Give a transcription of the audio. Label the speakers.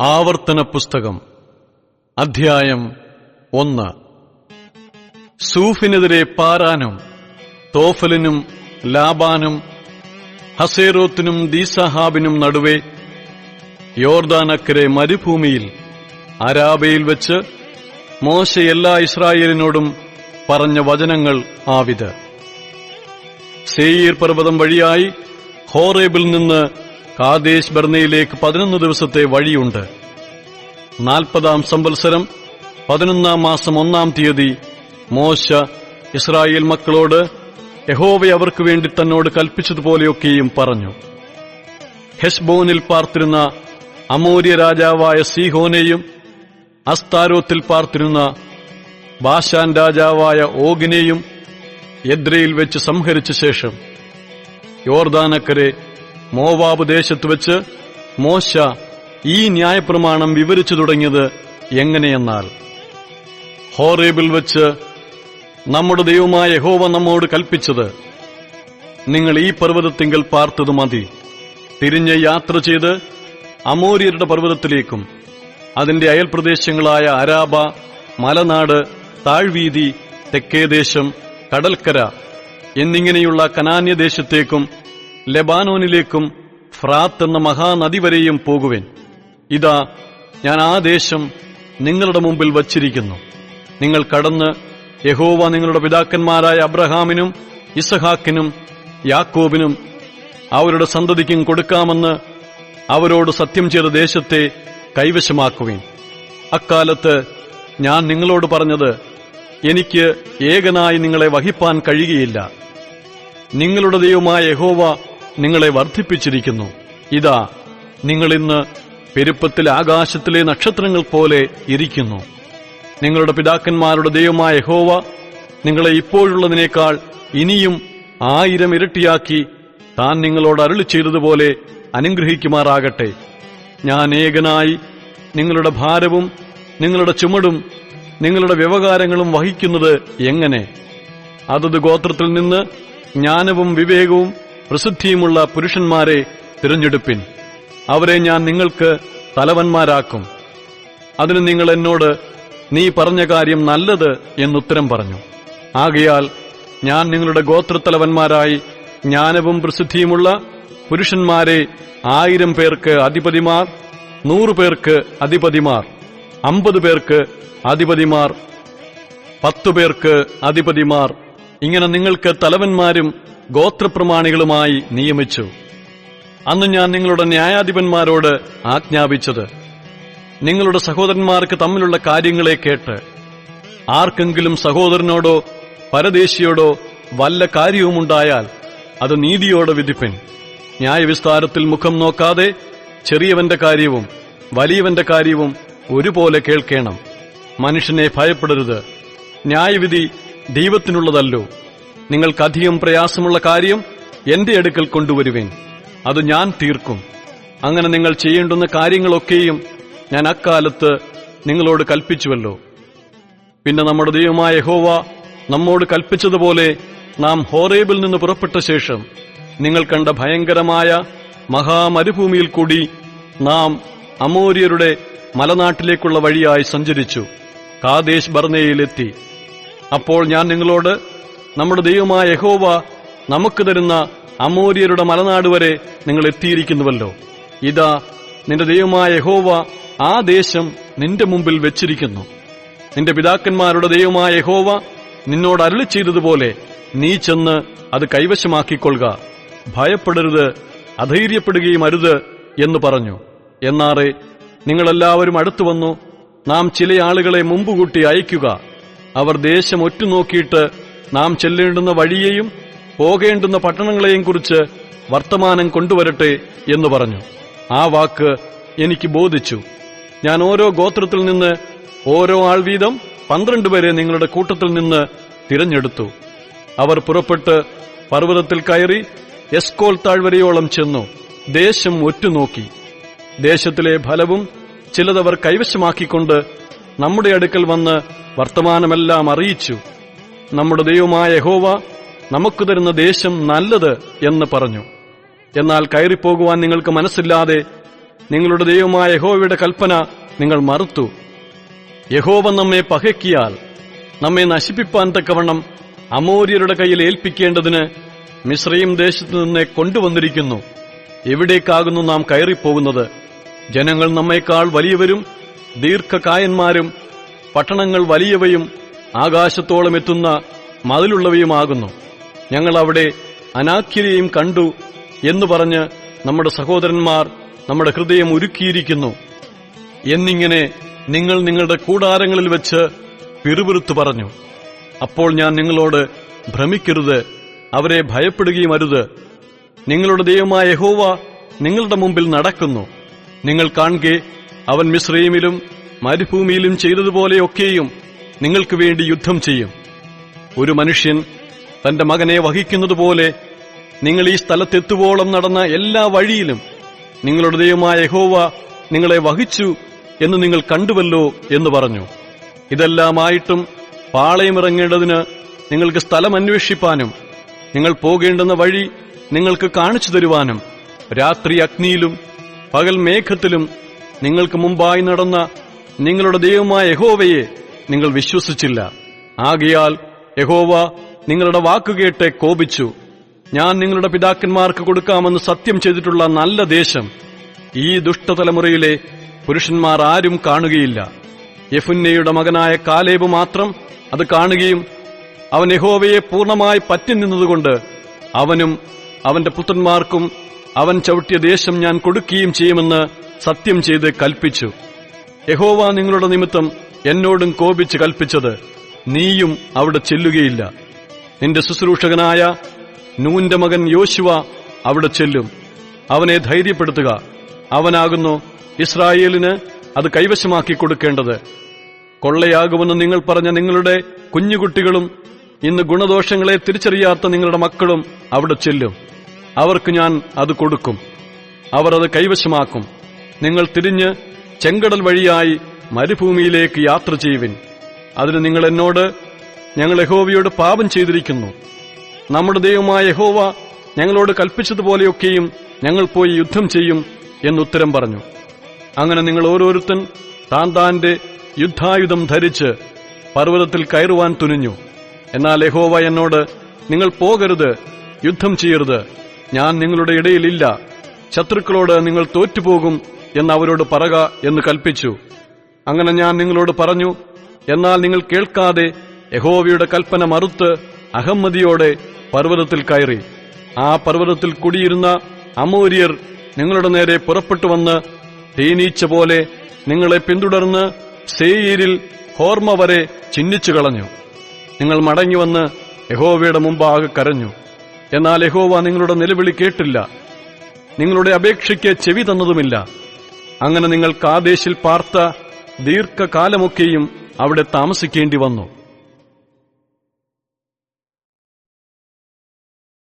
Speaker 1: ആവർത്തന പുസ്തകം അധ്യായം ഒന്ന്. സൂഫിനെതിരെ പാരാനും തോഫലിനും ലാബാനും ഹസേറോത്തിനും ദീസഹാബിനും നടുവെ യോർദാനക്കരെ മരുഭൂമിയിൽ അരാബയിൽ വെച്ച് മോശ എല്ലാ ഇസ്രായേലിനോടും പറഞ്ഞ വചനങ്ങൾ ആവിത്. സേയീർ പർവതം വഴിയായി ഹോറേബിൽ നിന്ന് കാദേശ് ബർണയിലേക്ക് പതിനൊന്ന് ദിവസത്തെ വഴിയുണ്ട്. നാൽപ്പതാം സംവത്സരം പതിനൊന്നാം മാസം ഒന്നാം തീയതി മോശ ഇസ്രായേൽ മക്കളോട് യഹോവ അവർക്ക് വേണ്ടി തന്നോട് കൽപ്പിച്ചതുപോലെയൊക്കെയും പറഞ്ഞു. ഹെസ്ബോനിൽ പാർത്തിരുന്ന അമൂര്യ രാജാവായ സീഹോനെയും അസ്താരോത്തിൽ പാർത്തിരുന്ന ബാഷാൻ രാജാവായ ഓഗിനെയും യദ്രയിൽ വെച്ച് സംഹരിച്ച ശേഷം യോർദാനക്കരെ മോവാബ് ദേശത്ത് വെച്ച് മോശ ഈ ന്യായപ്രമാണം വിവരിച്ചു തുടങ്ങിയത് എങ്ങനെയെന്നാൽ ഹോറേബിൽ വെച്ച് നമ്മുടെ ദൈവമായ യഹോവ നമ്മോട് കൽപ്പിച്ചത് നിങ്ങൾ ഈ പർവതത്തിങ്കൽ പാർത്തത് മതി. തിരിഞ്ഞ് യാത്ര ചെയ്ത് അമോര്യരുടെ പർവതത്തിലേക്കും അതിന്റെ അയൽപ്രദേശങ്ങളായ അരാബ മലനാട് താഴ്വീതി തെക്കേദേശം കടൽക്കര എന്നിങ്ങനെയുള്ള കനാന്യദേശത്തേക്കും ലെബാനോനിലേക്കും ഫ്രാത്ത് എന്ന മഹാനദി വരെയും പോകുവേൻ. ഇതാ ഞാൻ ആ ദേശം നിങ്ങളുടെ മുമ്പിൽ വച്ചിരിക്കുന്നു. നിങ്ങൾ കടന്ന് യഹോവ നിങ്ങളുടെ പിതാക്കന്മാരായ അബ്രഹാമിനും ഇസഹാക്കിനും യാക്കോബിനും അവരുടെ സന്തതിക്കും കൊടുക്കാമെന്ന് അവരോട് സത്യം ചെയ്ത ദേശത്തെ കൈവശമാക്കുവേൻ. അക്കാലത്ത് ഞാൻ നിങ്ങളോട് പറഞ്ഞത് എനിക്ക് ഏകനായി നിങ്ങളെ വഹിപ്പാൻ കഴിയുകയില്ല. നിങ്ങളുടെ ദൈവമായ യഹോവ നിങ്ങളെ വർദ്ധിപ്പിച്ചിരിക്കുന്നു. ഇതാ നിങ്ങളിന്ന് പെരുപ്പത്തിൽ ആകാശത്തിലെ നക്ഷത്രങ്ങൾ പോലെ ഇരിക്കുന്നു. നിങ്ങളുടെ പിതാക്കന്മാരുടെ ദൈവമായ ഹോവ നിങ്ങളെ ഇപ്പോഴുള്ളതിനേക്കാൾ ഇനിയും ആയിരം ഇരട്ടിയാക്കി താൻ നിങ്ങളോട് അരുളി ചെയ്തതുപോലെ അനുഗ്രഹിക്കുമാറാകട്ടെ. ഞാൻ ഏകനായി നിങ്ങളുടെ ഭാരവും നിങ്ങളുടെ ചുമടും നിങ്ങളുടെ വ്യവഹാരങ്ങളും വഹിക്കുന്നത് എങ്ങനെ? അതത് ഗോത്രത്തിൽ നിന്ന് ജ്ഞാനവും വിവേകവും പ്രസിദ്ധിയുമുള്ള പുരുഷന്മാരെ തിരഞ്ഞെടുപ്പിൻ. അവരെ ഞാൻ നിങ്ങൾക്ക് തലവന്മാരാക്കും. അതിന് നിങ്ങൾ എന്നോട് നീ പറഞ്ഞ കാര്യം നല്ലത് എന്നുത്തരം പറഞ്ഞു. ആകയാൽ ഞാൻ നിങ്ങളുടെ ഗോത്രത്തലവന്മാരായി ജ്ഞാനവും പ്രസിദ്ധിയുമുള്ള പുരുഷന്മാരെ ആയിരം പേർക്ക് അധിപതിമാർ നൂറു പേർക്ക് അധിപതിമാർ അമ്പത് പേർക്ക് അധിപതിമാർ പത്തു പേർക്ക് അധിപതിമാർ. ഇങ്ങനെ നിങ്ങൾക്ക് തലവന്മാരും ഗോത്രപ്രമാണികളുമായി നിയമിച്ചു. അന്ന് ഞാൻ നിങ്ങളുടെ ന്യായാധിപന്മാരോട് ആജ്ഞാപിച്ചത്. നിങ്ങളുടെ സഹോദരന്മാർക്ക് തമ്മിലുള്ള കാര്യങ്ങളെ കേട്ട്. ആർക്കെങ്കിലും സഹോദരനോടോ പരദേശിയോടോ വല്ല കാര്യവുമുണ്ടായാൽ അത് നീതിയോടെ വിധിപ്പിൻ. ന്യായവിസ്താരത്തിൽ മുഖം നോക്കാതെ ചെറിയവന്റെ കാര്യവും വലിയവന്റെ കാര്യവും ഒരുപോലെ കേൾക്കേണം. മനുഷ്യനെ ഭയപ്പെടരുത്. ന്യായവിധി ദൈവത്തിനുള്ളതല്ലോ. നിങ്ങൾക്കധികം പ്രയാസമുള്ള കാര്യം എന്റെ അടുക്കൽ കൊണ്ടുവരുവേൻ. അത് ഞാൻ തീർക്കും. അങ്ങനെ നിങ്ങൾ ചെയ്യേണ്ടുന്ന കാര്യങ്ങളൊക്കെയും ഞാൻ അക്കാലത്ത് നിങ്ങളോട് കൽപ്പിച്ചുവല്ലോ. പിന്നെ നമ്മുടെ ദൈവമായ ഹോവ നമ്മോട് കൽപ്പിച്ചതുപോലെ നാം ഹോറേബിൽ നിന്ന് പുറപ്പെട്ട ശേഷം നിങ്ങൾ കണ്ട ഭയങ്കരമായ മഹാമരുഭൂമിയിൽ കൂടി നാം അമോര്യരുടെ മലനാട്ടിലേക്കുള്ള വഴിയായി സഞ്ചരിച്ചു. കാദേശ് ബർണയിലെത്തി അപ്പോൾ ഞാൻ നിങ്ങളോട് നമ്മുടെ ദൈവമായ യഹോവ നമുക്ക് തരുന്ന അമോര്യരുടെ മലനാട് വരെ നിങ്ങൾ എത്തിയിരിക്കുന്നുവല്ലോ. ഇതാ നിന്റെ ദൈവമായ യഹോവ ആ ദേശം നിന്റെ മുമ്പിൽ വെച്ചിരിക്കുന്നു. നിന്റെ പിതാക്കന്മാരുടെ ദൈവമായ യഹോവ നിന്നോട് അരുളി ചെയ്തതുപോലെ നീ ചെന്ന് അത് കൈവശമാക്കിക്കൊള്ളുക. ഭയപ്പെടരുത് അധൈര്യപ്പെടുകയും അരുത് എന്ന് പറഞ്ഞു. എന്നാറെ നിങ്ങളെല്ലാവരും അടുത്തു വന്നു നാം ചില ആളുകളെ മുമ്പുകൂട്ടി അയക്കുക. അവർ ദേശം ഒറ്റുനോക്കിയിട്ട് നാം ചെല്ലേണ്ടുന്ന വഴിയെയും പോകേണ്ടുന്ന പട്ടണങ്ങളെയും കുറിച്ച് വർത്തമാനം കൊണ്ടുവരട്ടെ എന്ന് പറഞ്ഞു. ആ വാക്ക് എനിക്ക് ബോധിച്ചു. ഞാൻ ഓരോ ഗോത്രത്തിൽ നിന്ന് ഓരോ ആൾ വീതം പന്ത്രണ്ട് പേരെ നിങ്ങളുടെ കൂട്ടത്തിൽ നിന്ന് തിരഞ്ഞെടുത്തു. അവർ പുറപ്പെട്ട് പർവതത്തിൽ കയറി എസ്കോൾ താഴ്വരയോളം ചെന്നു. ദേശം ഒറ്റുനോക്കി. ദേശത്തിലെ ഫലവും ചിലതവർ കൈവശമാക്കിക്കൊണ്ട് നമ്മുടെ അടുക്കൽ വന്ന് വർത്തമാനമെല്ലാം അറിയിച്ചു. നമ്മുടെ ദൈവമായ യഹോവ നമുക്ക് തരുന്ന ദേശം നല്ലത് എന്ന് പറഞ്ഞു. എന്നാൽ കയറിപ്പോകുവാൻ നിങ്ങൾക്ക് മനസ്സില്ലാതെ നിങ്ങളുടെ ദൈവമായ യഹോവയുടെ കൽപ്പന നിങ്ങൾ മറുത്തു. യഹോവ നമ്മെ പകയ്ക്കിയാൽ നമ്മെ നശിപ്പിപ്പാൻ തക്കവണ്ണം അമോര്യരുടെ കയ്യിൽ ഏൽപ്പിക്കേണ്ടതിന് മിശ്രയും ദേശത്തു നിന്നെ കൊണ്ടുവന്നിരിക്കുന്നു. എവിടേക്കാകുന്നു നാം കയറിപ്പോകുന്നത്? ജനങ്ങൾ നമ്മേക്കാൾ വലിയവരും ദീർഘകായന്മാരും പട്ടണങ്ങൾ വലിയവയും ആകാശത്തോളം എത്തുന്ന മതിലുള്ളവയുമാകുന്നു. ഞങ്ങൾ അവിടെ അനാഖ്യരെയും കണ്ടു എന്ന് പറഞ്ഞ് നമ്മുടെ സഹോദരന്മാർ നമ്മുടെ ഹൃദയം ഒരുക്കിയിരിക്കുന്നു എന്നിങ്ങനെ നിങ്ങൾ നിങ്ങളുടെ കൂടാരങ്ങളിൽ വെച്ച് പിറുപിറുത്തു പറഞ്ഞു അപ്പോൾ ഞാൻ നിങ്ങളോട് ഭ്രമിക്കരുത് അവരെ ഭയപ്പെടുകയും അരുത്. നിങ്ങളുടെ ദൈവമായ യഹോവ നിങ്ങളുടെ മുമ്പിൽ നടക്കുന്നു. നിങ്ങൾ കാണുകെ അവൻ മിശ്രീമിലും മരുഭൂമിയിലും ചെയ്തതുപോലെയൊക്കെയും നിങ്ങൾക്ക് വേണ്ടി യുദ്ധം ചെയ്യും. ഒരു മനുഷ്യൻ തന്റെ മകനെ വഹിക്കുന്നതുപോലെ നിങ്ങൾ ഈ സ്ഥലത്തെത്തുവോളം നടന്ന എല്ലാ വഴിയിലും നിങ്ങളുടെ ദൈവമായ യഹോവ നിങ്ങളെ വഹിച്ചു എന്ന് നിങ്ങൾ കണ്ടുവല്ലോ എന്ന് പറഞ്ഞു. ഇതെല്ലാമായിട്ടും പാളയമിറങ്ങേണ്ടതിന് നിങ്ങൾക്ക് സ്ഥലം അന്വേഷിപ്പാനും നിങ്ങൾ പോകേണ്ടുന്ന വഴി നിങ്ങൾക്ക് കാണിച്ചു തരുവാനും രാത്രി അഗ്നിയിലും പകൽ മേഘത്തിലും നിങ്ങൾക്ക് മുമ്പായി നടന്ന നിങ്ങളുടെ ദൈവമായ യഹോവയെ നിങ്ങൾ വിശ്വസിച്ചില്ല. ആകയാൽ യഹോവ നിങ്ങളുടെ വാക്കുകേട്ട് കോപിച്ചു. ഞാൻ നിങ്ങളുടെ പിതാക്കന്മാർക്ക് കൊടുക്കാമെന്ന് സത്യം ചെയ്തിട്ടുള്ള നല്ല ദേശം. ഈ ദുഷ്ടതലമുറയിലെ പുരുഷന്മാർ ആരും കാണുകയില്ല. യഫുന്നയുടെ മകനായ കാലേബ് മാത്രം അത് കാണുകയും അവൻ യഹോവയെ പൂർണമായി പറ്റി നിന്നതുകൊണ്ട് അവനും അവന്റെ പുത്രന്മാർക്കും അവൻ ചവിട്ടിയ ദേശം ഞാൻ കൊടുക്കുകയും ചെയ്യുമെന്ന് സത്യം ചെയ്ത് കൽപ്പിച്ചു. യഹോവ നിങ്ങളുടെ നിമിത്തം എന്നോടും കോപിച്ച് കൽപ്പിച്ചത് നീയും അവിടെ ചെല്ലുകയില്ല. നിന്റെ ശുശ്രൂഷകനായ നൂന്റെ മകൻ യോശുവ അവിടെ ചെല്ലും. അവനെ ധൈര്യപ്പെടുത്തുക. അവനാകുന്നു ഇസ്രായേലിന് അത് കൈവശമാക്കി കൊടുക്കേണ്ടത്. കൊള്ളയാകുമെന്ന് നിങ്ങൾ പറഞ്ഞ നിങ്ങളുടെ കുഞ്ഞുകുട്ടികളും ഇന്ന് ഗുണദോഷങ്ങളെ തിരിച്ചറിയാത്ത നിങ്ങളുടെ മക്കളും അവിടെ ചെല്ലും. അവർക്ക് ഞാൻ അത് കൊടുക്കും. അവർ അത് കൈവശമാക്കും. നിങ്ങൾ തിരിഞ്ഞ് ചെങ്കടൽ വഴിയായി മരുഭൂമിയിലേക്ക് യാത്ര ചെയ്യുവിൻ. അതിന് നിങ്ങൾ എന്നോട് ഞങ്ങൾ യഹോവയോട് പാപം ചെയ്തിരിക്കുന്നു. നമ്മുടെ ദൈവമായ യഹോവ ഞങ്ങളോട് കൽപ്പിച്ചതുപോലെയൊക്കെയും ഞങ്ങൾ പോയി യുദ്ധം ചെയ്യും എന്നുത്തരം പറഞ്ഞു. അങ്ങനെ നിങ്ങൾ ഓരോരുത്തൻ താൻ താന്റെ യുദ്ധായുധം ധരിച്ച് പർവതത്തിൽ കയറുവാൻ തുനിഞ്ഞു. എന്നാൽ യഹോവ എന്നോട് നിങ്ങൾ പോകരുത് യുദ്ധം ചെയ്യരുത്. ഞാൻ നിങ്ങളുടെ ഇടയിലില്ല. ശത്രുക്കളോട് നിങ്ങൾ തോറ്റുപോകും എന്ന് അവരോട് പറക എന്ന് കൽപ്പിച്ചു. അങ്ങനെ ഞാൻ നിങ്ങളോട് പറഞ്ഞു എന്നാൽ നിങ്ങൾ കേൾക്കാതെ യഹോവയുടെ കൽപ്പന മറുത്ത് അഹമ്മദിയോടെ പർവതത്തിൽ കയറി. ആ പർവതത്തിൽ കുടിയിരുന്ന അമൂര്യർ നിങ്ങളുടെ നേരെ പുറപ്പെട്ടു വന്ന് തേനീച്ച പോലെ നിങ്ങളെ പിന്തുടർന്ന് സേയിരിൽ ഹോർമ വരെ ചിഹ്നിച്ചു കളഞ്ഞു. നിങ്ങൾ മടങ്ങിവന്ന് യഹോവയുടെ മുമ്പാകെ കരഞ്ഞു. എന്നാൽ യഹോവ നിങ്ങളുടെ നിലവിളി കേട്ടില്ല. നിങ്ങളുടെ അപേക്ഷയ്ക്ക് ചെവി തന്നതുമില്ല. അങ്ങനെ നിങ്ങൾ കാദേശിൽ പാർത്ത ദീർഘകാലമൊക്കെയും അവിടെ താമസിക്കേണ്ടി വന്നു.